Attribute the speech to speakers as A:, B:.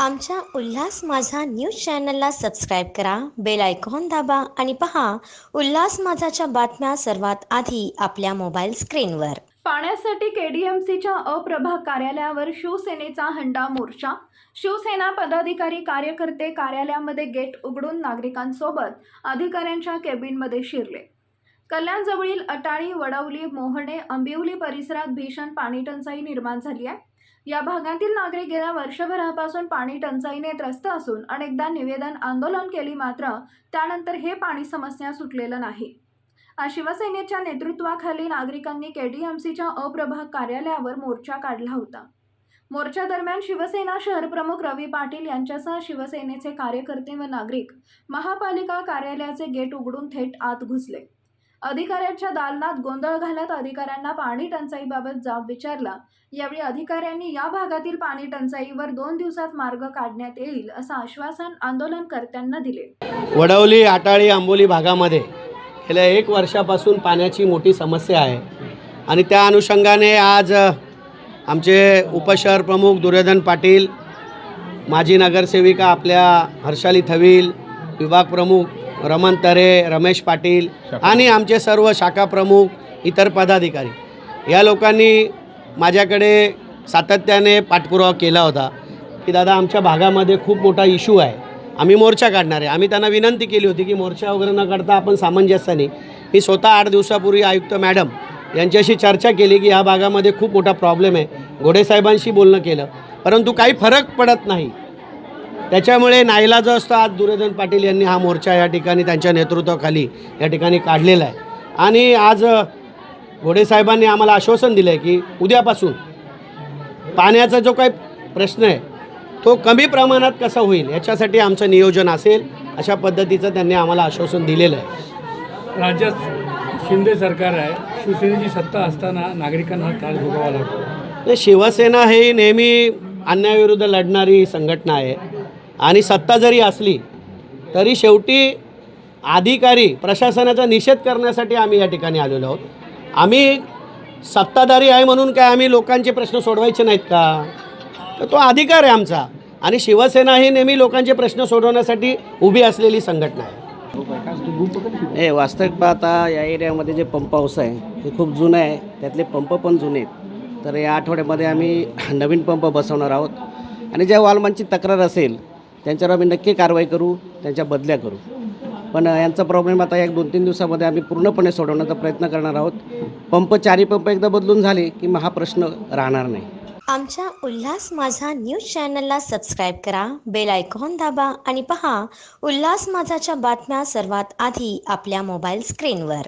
A: आमच्या उल्हास माझा न्यूज चॅनलला सबस्क्राईब करा बेल आयकॉन दाबा आणि पहा उल्हास माझाच्या बातम्या सर्वात आधी आपल्या मोबाईल स्क्रीनवर.
B: पाण्यासाठी केडीएमसीच्या अप्रभाग कार्यालयावर शिवसेनेचा हंडा मोर्चा. शिवसेना पदाधिकारी कार्यकर्ते कार्यालयामध्ये गेट उघडून नागरिकांसोबत अधिकाऱ्यांच्या केबिनमध्ये शिरले. कल्याणजवळील अटाळी वडवली मोहणे आंबिवली परिसरात भीषण पाणीटंचाई निर्माण झाली आहे. या भागातील नागरिक गेल्या वर्षभरापासून पाणी टंचाईने त्रस्त असून अनेकदा निवेदन आंदोलन केली मात्र त्यानंतर हे पाणी समस्या सुटलेलं नाही. आज शिवसेनेच्या नेतृत्वाखाली नागरिकांनी केडीएमसीच्या अप्रभाग कार्यालयावर मोर्चा काढला होता. मोर्चा दरम्यान शिवसेना शहरप्रमुख रवी पाटील यांच्यासह शिवसेनेचे कार्यकर्ते व नागरिक महापालिका कार्यालयाचे गेट उघडून थेट आत घुसले. अधिकाऱ्यांच्या दालनात गोंधळ घालत अधिकाऱ्यांना पाणी टंचाईबाबत जाब विचारला. यावेळी अधिकाऱ्यांनी या भागातील पाणी टंचाईवर दोन दिवसात मार्ग काढण्यात येईल असं आश्वासन आंदोलनकर्त्यांना दिले.
C: वडवली आटाळी आंबोली भागामध्ये गेल्या एक वर्षापासून पाण्याची मोठी समस्या आहे आणि त्या अनुषंगाने आज आमचे उपशहर प्रमुख दुर्योधन पाटील माजी नगरसेविका आपल्या हर्षाली थवील विभाग प्रमुख रमण तरे रमेश पाटील आणि आमचे सर्व शाखा प्रमुख इतर पदाधिकारी. या लोकांनी माझ्याकडे सातत्याने पाठपुरावा केला होता की दादा आमच्या भागामध्ये खूप मोठा इश्यू आहे. आम्ही मोर्चा काढणार आहे. आम्ही त्यांना विनंती केली होती की मोर्चा वगैरे न करता आपण सामंजस्याने मी स्वतः आठ दिवसापूर्वी आयुक्त मॅडम यांच्याशी चर्चा केली की ह्या भागामध्ये खूप मोठा प्रॉब्लेम आहे. घोडेसाहेबांशी बोलणं केलं. परंतु काही फरक पडत नाही. त्याच्यामुळे नाईला जो असतो आज दुर्योधन पाटील यांनी हा मोर्चा या ठिकाणी त्यांच्या नेतृत्वाखाली या ठिकाणी काढलेला आहे. आणि आज घोडेसाहेबांनी आम्हाला आश्वासन दिलं आहे की उद्यापासून पाण्याचा जो काही प्रश्न आहे तो कमी प्रमाणात कसा होईल याच्यासाठी आमचं नियोजन असेल अशा पद्धतीचं त्यांनी आम्हाला आश्वासन दिलेलं आहे.
D: राज्यात शिंदे सरकार आहे शिवसेनेची सत्ता असताना नागरिकांना त्रास भोगावा लागतो.
C: शिवसेना ही नेहमी अन्यायाविरुद्ध लढणारी संघटना आहे. आणि सत्ता जरी असली तरी शेवटी अधिकारी प्रशासनाचा निषेध करण्यासाठी आम्ही या ठिकाणी आलेलो आहोत. आम्ही सत्ताधारी आहे म्हणून काय आम्ही लोकांचे प्रश्न सोडवायचे नाहीत का? तर तो अधिकार आहे आमचा. आणि शिवसेना ही नेहमी लोकांचे प्रश्न सोडवण्यासाठी उभी असलेली संघटना आहे.
E: हे वास्तविक पाहता या एरियामध्ये जे पंप हाऊस आहे ते खूप जुनं आहे. त्यातले पंप पण जुने आहेत. तर या आठवड्यामध्ये आम्ही नवीन पंप बसवणार आहोत. आणि ज्या वालमांची तक्रार असेल त्यांच्यावर आम्ही नक्की कारवाई करू त्यांच्या बदल्या करू. पण यांचा प्रॉब्लेम आता एक दोन तीन दिवसामध्ये आम्ही पूर्णपणे सोडवण्याचा प्रयत्न करणार आहोत. पंप चारी पंप एकदा बदलून झाले की मग हा प्रश्न राहणार नाही.
A: आमच्या उल्हास माझा न्यूज चॅनलला सबस्क्राईब करा बेल आयकॉन दाबा आणि पहा उल्हास माझाच्या बातम्या सर्वात आधी आपल्या मोबाईल स्क्रीनवर.